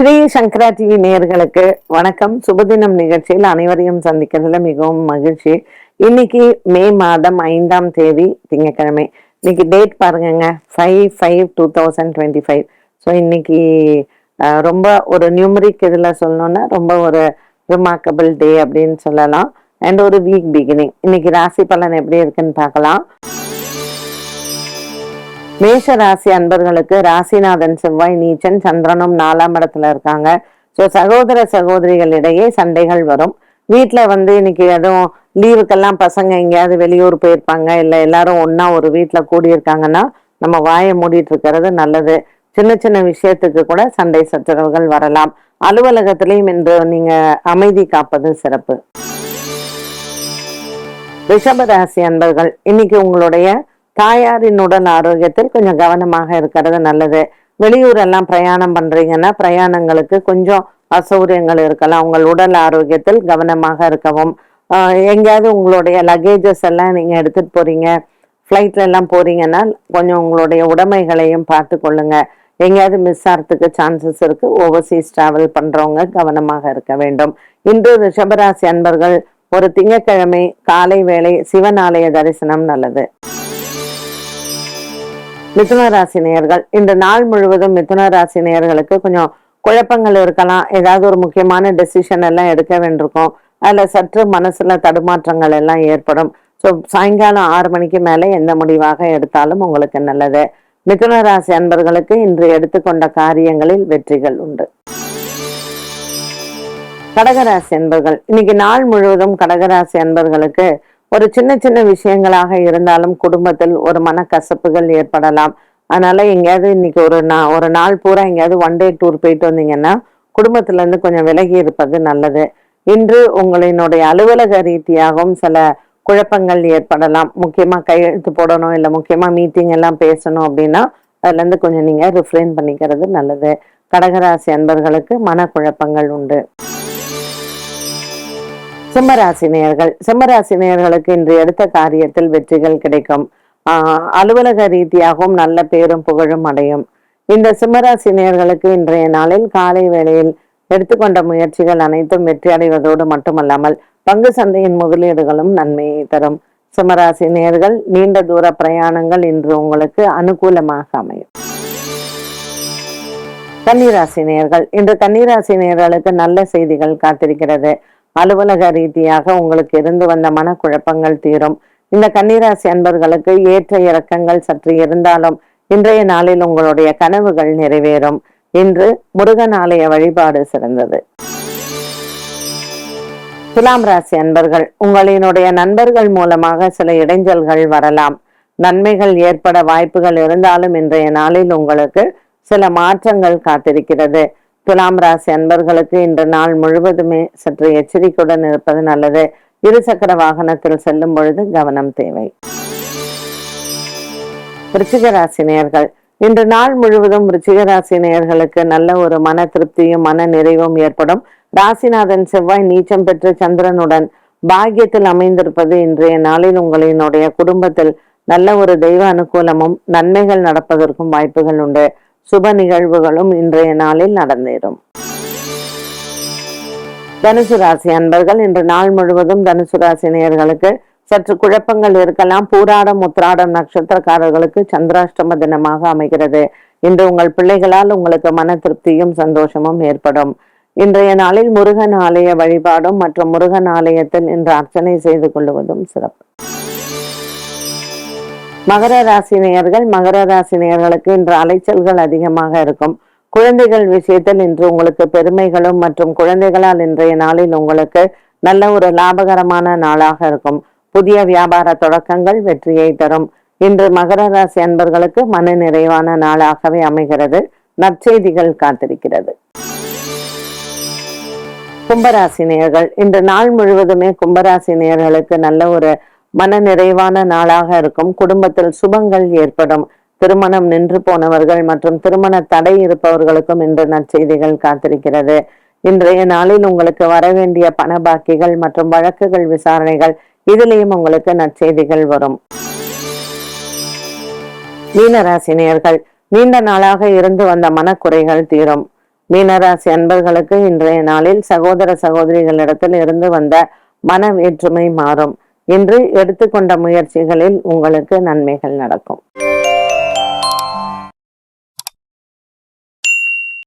ஸ்ரீ சங்கரா TV நேர்களுக்கு வணக்கம். சுபதினம் நிகழ்ச்சியில் அனைவரையும் சந்திக்கிறதுல மிகவும் மகிழ்ச்சி. இன்னைக்கு மே மாதம் ஐந்தாம் தேதி திங்கட்கிழமை. இன்னைக்கு date பாருங்கங்க. Five five two thousand twenty five so இன்னைக்கு ரொம்ப ஒரு நியூமரிக் இதில் சொல்லணும்னா ரொம்ப ஒரு ரிமார்க்கபிள் டே அப்படின்னு சொல்லலாம். அண்ட் ஒரு வீக் பிகினிங் இன்னைக்கு ராசி பலன் எப்படி இருக்குன்னு பார்க்கலாம். மேஷ ராசி அன்பர்களுக்கு ராசிநாதன் செவ்வாய் நீச்சன் சந்திரனும் நாலாம் இடத்துல இருக்காங்க. ஸோ சகோதர சகோதரிகளிடையே சண்டைகள் வரும். வீட்டில் வந்து இன்னைக்கு எதுவும் லீவுக்கெல்லாம் பசங்க எங்கேயாவது வெளியூர் போயிருப்பாங்க இல்லை எல்லாரும் ஒன்னா ஒரு வீட்டில் கூடியிருக்காங்கன்னா நம்ம வாயை மூடிட்டு இருக்கிறது நல்லது. சின்ன சின்ன விஷயத்துக்கு கூட சண்டை சச்சரவுகள் வரலாம். அலுவலகத்திலையும் இன்று நீங்க அமைதி காப்பது சிறப்பு. ரிஷபராசி அன்பர்கள் இன்னைக்கு உங்களுடைய தாயாரின் உடல் ஆரோக்கியத்தில் கொஞ்சம் கவனமாக இருக்கிறது நல்லது. வெளியூரெல்லாம் பிரயாணம் பண்றீங்கன்னா பிரயாணங்களுக்கு கொஞ்சம் அசௌரியங்கள் இருக்கலாம். உங்கள் உடல் ஆரோக்கியத்தில் கவனமாக இருக்கவும். எங்கேயாவது உங்களுடைய லக்கேஜஸ் எல்லாம் நீங்கள் எடுத்துட்டு போறீங்க. ஃப்ளைட்ல எல்லாம் போறீங்கன்னா கொஞ்சம் உங்களுடைய உடைமைகளையும் பார்த்து கொள்ளுங்க. எங்கேயாவது மிஸ் ஆகிறதுக்கு சான்சஸ் இருக்கு. ஓவர்சீஸ் டிராவல் பண்றவங்க கவனமாக இருக்க வேண்டும். இன்று ரிஷபராசி அன்பர்கள் ஒரு திங்கக்கிழமை காலை வேளை சிவன் ஆலய தரிசனம் நல்லது. மிதுன ராசி நேயர்கள் இந்த நாள் முழுவதும் மிதுன ராசி நேயர்களுக்கு கொஞ்சம் குழப்பங்கள் இருக்கலாம். ஏதாவது ஒரு முக்கியமான டெசிஷன் எல்லாம் எடுக்க வேண்டியிருக்கும். அதுல சற்று மனசுல தடுமாற்றங்கள் எல்லாம் ஏற்படும். ஸோ சாயங்காலம் ஆறு மணிக்கு மேலே எந்த முடிவாக எடுத்தாலும் உங்களுக்கு நல்லது. மிதுன ராசி அன்பர்களுக்கு இன்று எடுத்துக்கொண்ட காரியங்களில் வெற்றிகள் உண்டு. கடகராசி அன்பர்கள். இன்னைக்கு நாள் முழுவதும் கடகராசி அன்பர்களுக்கு ஒரு சின்ன சின்ன விஷயங்களாக இருந்தாலும் குடும்பத்தில் ஒரு மனக்கசப்புகள் ஏற்படலாம். அதனால எங்கேயாவது இன்னைக்கு ஒரு நா ஒரு நாள் பூரா எங்கேயாவது ஒன் டே டூர் போயிட்டு வந்தீங்கன்னா குடும்பத்துல இருந்து கொஞ்சம் விலகி இருப்பது நல்லது. இன்று உங்களினுடைய அலுவலக ரீதியாகவும் சில குழப்பங்கள் ஏற்படலாம். முக்கியமா கையெழுத்து போடணும் இல்லை முக்கியமா மீட்டிங் எல்லாம் பேசணும் அப்படின்னா அதுல இருந்து கொஞ்சம் நீங்க ரிஃப்ரெயின் பண்ணிக்கிறது நல்லது. கடகராசி அன்பர்களுக்கு மனக்குழப்பங்கள் உண்டு. சிம்மராசி நேயர்கள் சிம்மராசி நேயர்களுக்கு இன்று எடுத்த காரியத்தில் வெற்றிகள் கிடைக்கும். அலுவலக ரீதியாகவும் நல்ல பேரும் புகழும் அடையும். இந்த சிம்மராசி நேயர்களுக்கு இன்றைய நாளில் காலை வேளையில் எடுத்துக்கொண்ட முயற்சிகள் அனைத்தும் வெற்றி அடைவதோடு மட்டுமல்லாமல் பங்கு சந்தையின் முதலீடுகளும் நன்மையை தரும். சிம்மராசி நேர்கள் நீண்ட தூர பிரயாணங்கள் இன்று உங்களுக்கு அனுகூலமாக அமையும். கன்னிராசி நேர்கள் இன்று கன்னிராசி நேர்களுக்கு நல்ல செய்திகள் காத்திருக்கிறது. அலுவலக ரீதியாக உங்களுக்கு இருந்து வந்த மனக்குழப்பங்கள் தீரும். இந்த கன்னிராசி அன்பர்களுக்கு ஏற்ற இறக்கங்கள் சற்று இருந்தாலும் இன்றைய நாளில் உங்களுடைய கனவுகள் நிறைவேறும். இன்று முருகன் ஆலய வழிபாடு சிறந்தது. துலாம் ராசி அன்பர்கள் உங்களினுடைய நண்பர்கள் மூலமாக சில இடைஞ்சல்கள் வரலாம். நன்மைகள் ஏற்பட வாய்ப்புகள் இருந்தாலும் இன்றைய நாளில் உங்களுக்கு சில மாற்றங்கள் காத்திருக்கிறது. துலாம் ராசி அன்பர்களுக்கு இன்று நாள் முழுவதுமே சற்று எச்சரிக்கையுடன் இருப்பது நல்லது. இருசக்கர வாகனத்தில் செல்லும் பொழுது கவனம் தேவை. விருச்சிக ராசி நேயர்கள் இன்று நாள் முழுவதும் விருச்சிக ராசி நேயர்களுக்கு நல்ல ஒரு மன திருப்தியும் மன நிறைவும் ஏற்படும். ராசிநாதன் செவ்வாய் நீச்சம் பெற்று சந்திரனுடன் பாக்கியத்தில் அமைந்திருப்பது இன்றைய நாளில் உங்களினுடைய குடும்பத்தில் நல்ல ஒரு தெய்வ அனுகூலமும் நன்மைகள் நடப்பதற்கும் வாய்ப்புகள் உண்டு. சுப நிகழ்வுகளும் இன்றைய நாளில் நடந்தேறும். தனுசு ராசி அன்பர்கள் இன்று நாள் முழுவதும் தனுசு ராசி நேயர்களுக்கு சற்று குழப்பங்கள் இருக்கலாம். பூராடம் உத்ராடம் நட்சத்திரக்காரர்களுக்கு சந்திராஷ்டம தினமாக அமைகிறது. இன்று உங்கள் பிள்ளைகளால் உங்களுக்கு மன திருப்தியும் சந்தோஷமும் ஏற்படும். இன்றைய நாளில் முருகன் ஆலய வழிபாடும் மற்றும் முருகன் ஆலயத்தில் இன்று அர்ச்சனை செய்து கொள்வதும் சிறப்பு. மகர ராசி நேயர்கள் மகர ராசி நேயர்களுக்கு இன்று அலைச்சல்கள் அதிகமாக இருக்கும். குழந்தைகள் விஷயத்தில் இன்று உங்களுக்கு பெருமைகளும் மற்றும் குழந்தைகளால் இன்றைய நாளில் உங்களுக்கு நல்ல ஒரு லாபகரமான நாளாக இருக்கும். புதிய வியாபார தொடக்கங்கள் வெற்றியை தரும். இன்று மகர ராசி அன்பர்களுக்கு மன நிறைவான நாளாகவே அமைகிறது. நற்செய்திகள் காத்திருக்கிறது. கும்பராசி நேயர்கள் இன்று நாள் முழுவதுமே கும்பராசி நேயர்களுக்கு நல்ல ஒரு மன நிறைவான நாளாக இருக்கும். குடும்பத்தில் சுபங்கள் ஏற்படும். திருமணம் நின்று போனவர்கள் மற்றும் திருமண தடை இருப்பவர்களுக்கும் இன்று நற்செய்திகள் காத்திருக்கிறது. இன்றைய நாளில் உங்களுக்கு வர வேண்டிய பண பாக்கிகள் மற்றும் வழக்குகள் விசாரணைகள் இதிலேயும் உங்களுக்கு நற்செய்திகள் வரும். மீனராசினியர்கள் நீண்ட நாளாக இருந்து வந்த மனக்குறைகள் தீரும். மீனராசி அன்பர்களுக்கு இன்றைய நாளில் சகோதர சகோதரிகளிடத்தில் இருந்து வந்த மன வேற்றுமை மாறும். இன்று எடுத்துக்கொண்ட முயற்சிகளில் உங்களுக்கு நன்மைகள் நடக்கும்.